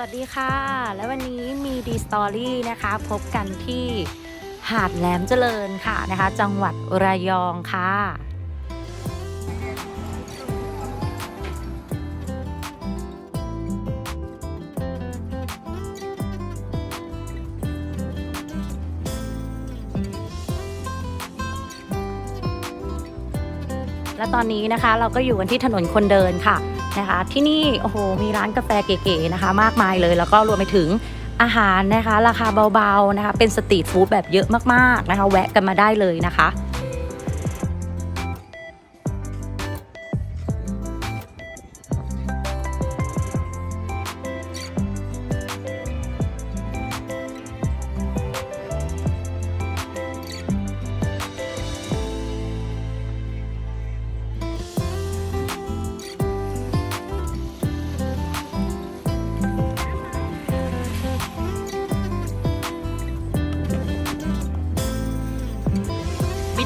วัสดีค่ะ และวันนี้มีดีสตอรี่นะคะ พบกันที่หาดแหลมเจริญค่ะนะคะ จังหวัดระยองค่ะ และตอนนี้นะคะเราก็อยู่กันที่ถนนคนเดินค่ะ นะคะ ที่นี่โอ้โหมีร้านกาแฟเก๋ๆนะคะ มากมายเลย แล้วก็รวมไปถึงอาหารนะคะ ราคาเบาๆนะคะ เป็นสตรีทฟู้ดแบบเยอะมากๆนะคะ แวะกันมาได้เลยนะคะ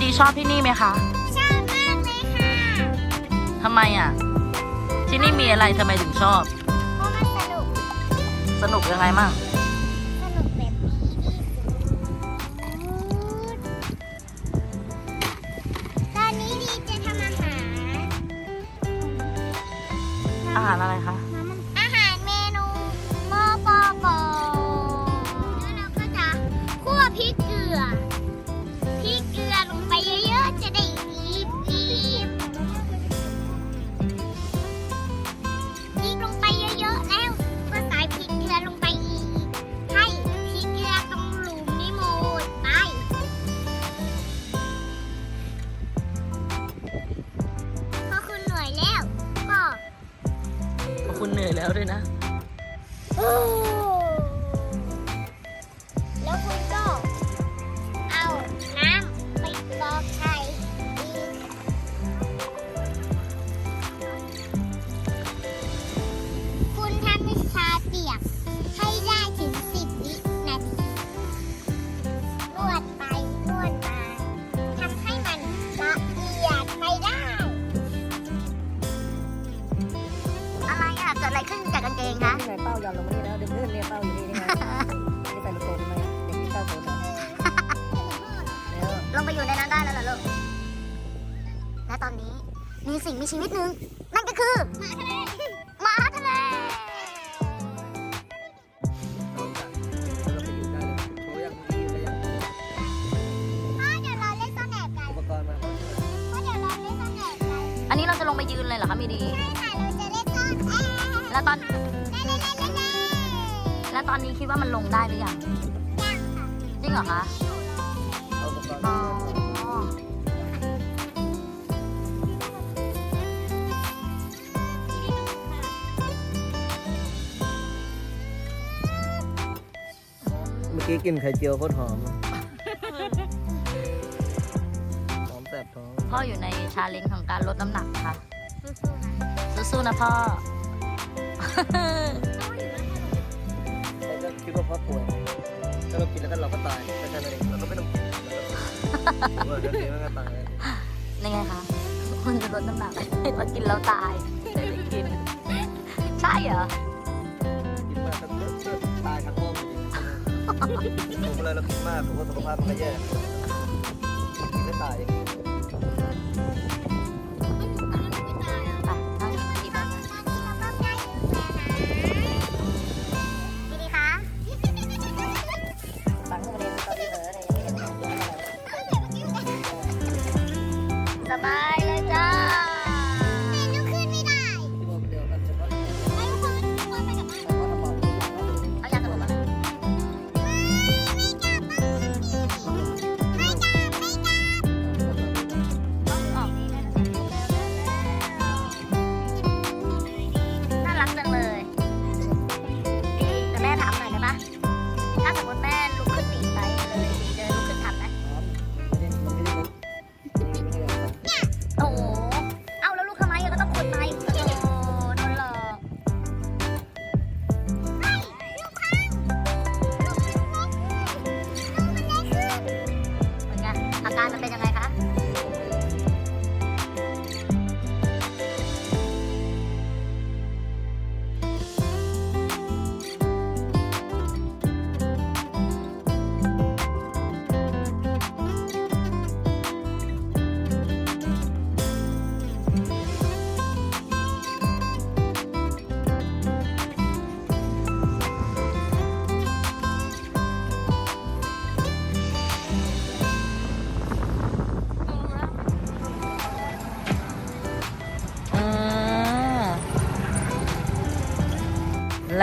วิดีชอบที่นี่ไหมคะชอบมากเลยค่ะทำไมอะ ที่นี่มีอะไรทำไมถึงชอบ เพราะมันสนุก สนุกยังไงมั่งสนุกแบบนี้ที่สุดตอนนี้ดีจะทำอาหารอาหารอะไรคะ เหนื่อยแล้วด้วยนะ เกิดอะไรขึ้นกับกางเกงคะนี่ไงเป้าหย่อนลงมานี่แล้วเดี๋ยวเพื่อนเนี่ยเป้าอยู่นี่นี่ไงนี่ใส่ลูกโป่งมาเด็กที่เป้าโผล่มาแล้วลงไปอยู่ในนั้นได้แล้วเหรอลูกและตอนนี้มีสิ่งมีชีวิตหนึ่งนั่นก็คือหมาทะเลหมาทะเลเราไปอยู่ได้เลยเขาอยากมีอยู่ได้ยังพ่อเดี๋ยวเราเล่นซ่อนแอบกันอุปกรณ์มาพ่อเดี๋ยวเราเล่นซ่อนแอบกันอันนี้เราจะลงไปยืนเลยเหรอคะมีดี แล้วตอนเล่นเล่นเล่นเล่นเล่นแล้วตอนนี้คิดว่ามันลงได้หรือยังยังค่ะจริงเหรอคะเอาอุปกรณ์อ๋อเมื่อกี้กินไข่เจียวโคตรหอม หอมแสบท้อง พ่ออยู่ในชาเลนจ์ของการลดน้ำหนักค่ะ สู้ๆนะพ่อ เราก็คิดว่าพ่อป่วยถ้าเรากินแล้วก็เราก็ตายแต่แค่นั้นเองเราก็ไม่ต้องกินเออเดี๋ยวกินแล้วก็ตายนี่ไงคะคุณจะลดน้ำหนักให้มากินแล้วตายไม่ได้กิน ใช่เหรอ กินมากก็ตายทั้งโลกจริงผมเลยเรากินมากผมว่าสุขภาพมันก็แย่กินแล้วตายอย่างนี้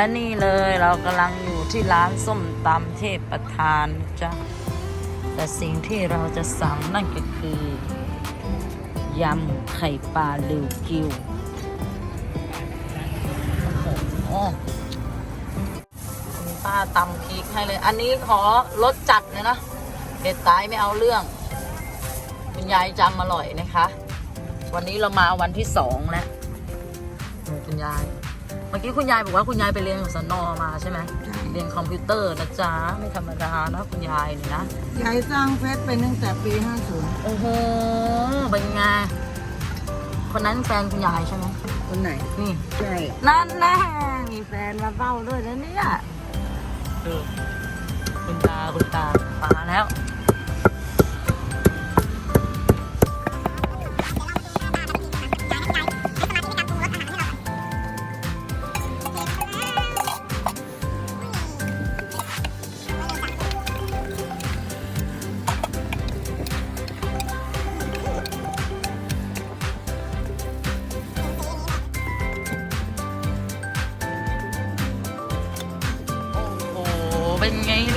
และนี่เลยเรากำลังอยู่ที่ร้านส้มตำเทพประธานจ้ะแต่สิ่งที่เราจะสั่งนั่นก็คือยำไข่ปลาลิวกิวโอ้โหคุณป้าตำพริกให้เลย อันนี้ขอรสจัดเลยนะเผ็ดตายไม่เอาเรื่อง คุณยายจำอร่อยนะคะ วันนี้เรามาวันที่สองแล้วคุณยาย เมื่อกี้คุณยายบอกว่าคุณยายไปเรียนของสนอมาใช่ไหมเรียนคอมพิวเตอร์นะจ๊ะไม่ธรรมดานะคุณยายเนี่ยนะยายสร้างเฟซไปตั้งแต่ปี 50 โอ้โหเป็นไงคนนั้นแฟนคุณยายใช่ไหมคนไหนนี่ใช่นั่นแน่มีแฟนมาเฝ้าด้วยนะเนี่ยดูคุณตาคุณตามาแล้ว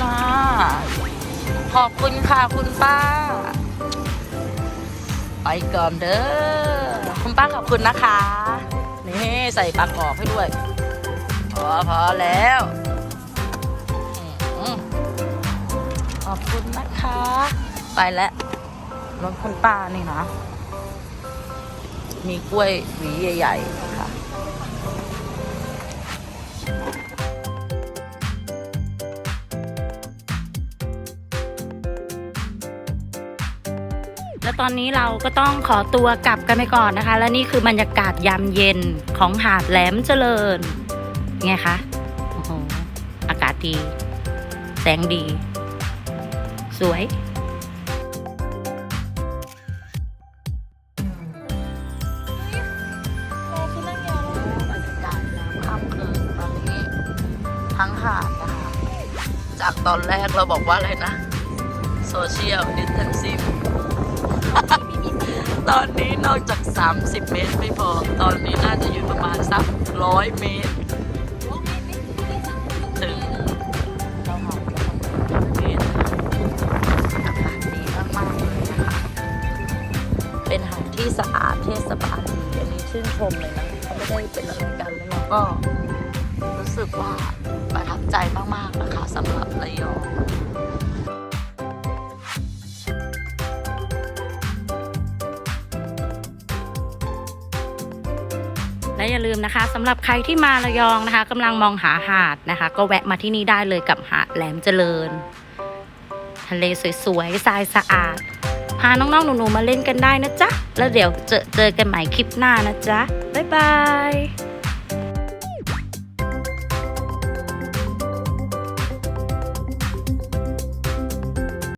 ล่ะ ขอบคุณค่ะคุณป้า ไปก่อนเด้อ คุณป้าขอบคุณนะคะ นี่ใส่ปลากรอบให้ด้วย พอพอแล้วอขอบคุณนะคะ ไปแล้วรถคุณป้านี่นะ มีกล้วยหวีใหญ่ๆนะคะ ตอนนี้เราก็ต้องขอตัวกลับกันไปก่อนนะคะ และนี่คือบรรยากาศยามเย็นของหาดแหลมเจริญไงคะโอ้โหอากาศดี แสงดี สวยบรรยากาศยามค่ำคืนตอนนี้ทั้งหาดนะคะ จากตอนแรกเราบอกว่าอะไรนะ โซเชียลดิสเทนซิ่ ตอนนี้นอกจาก 30 เมตรไม่พอ ตอนนี้น่าจะอยู่ประมาณสักร้อยเมตร ถึงเราหอมเมตรอากาศดีมากๆเลยนะคะ เป็นหาดที่สะอาดเทศบาลดีอันนี้ชื่นชมเลยนะเขาไม่ได้เป็นอะไรกันแล้วเราก็รู้สึกว่าประทับใจมากๆนะคะสำหรับระยอง อย่าลืมนะคะสำหรับใครที่มาระยองนะคะกำลังมองหาหาดนะคะ ก็แวะมาที่นี่ได้เลยกับหาดแหลมเจริญ ทะเลสวยๆทรายสะอาด พาน้องๆหนูๆมาเล่นกันได้นะจ๊ะ แล้วเดี๋ยวเจอเจอกันใหม่คลิปหน้านะจ๊ะ บ๊ายบาย